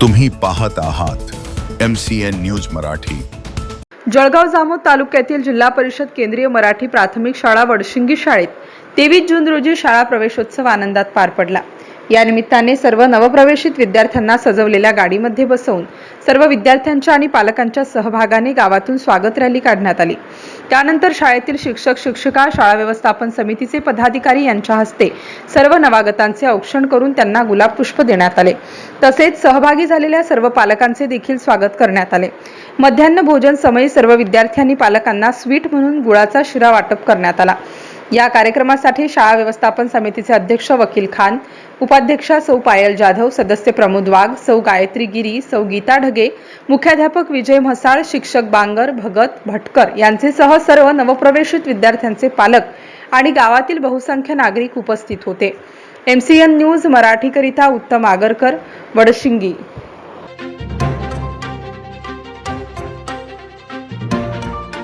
तुम्ही पाहत आहात M C N news Marathi. Jalgaon Jamod तालुक्यातील जिल्हा परिषद केंद्रीय मराठी प्राथमिक शाळा वडशिंगी शाळेत तेवीस जून रोजी शाळा प्रवेशोत्सव आनंदात पार पडला. या निमित्ताने सर्व नवप्रवेशित विद्यार्थ्यांना सजवलेल्या गाडीमध्ये बसवून सर्व विद्यार्थ्यांच्या आणि पालकांच्या सहभागाने गावातून स्वागत रॅली काढण्यात आली. त्यानंतर शाळेतील शिक्षक शिक्षिका शाळा व्यवस्थापन समितीचे पदाधिकारी यांच्या हस्ते सर्व नवागतांचे औक्षण करून त्यांना गुलाब पुष्प देण्यात आले. तसेच सहभागी झालेल्या सर्व पालकांचे देखील स्वागत करण्यात आले. मध्यान्ह भोजन समयी सर्व विद्यार्थ्यांनी पालकांना स्वीट म्हणून गुळाचा शिरा वाटप करण्यात आला. या कार्यक्रमासाठी शाळा व्यवस्थापन समितीचे अध्यक्ष वकील खान उपाध्यक्षा सौ पायल जाधव सदस्य प्रमोद वाघ सौ गायत्री गिरी सौ गीता ढगे मुख्याध्यापक विजय म्हसाळ शिक्षक बांगर भगत भटकर यांचेसह सर्व नवप्रवेशित विद्यार्थ्यांचे पालक आणि गावातील बहुसंख्य नागरिक उपस्थित होते. एम सी एन न्यूज मराठीकरिता उत्तम आगरकर वडशिंगी.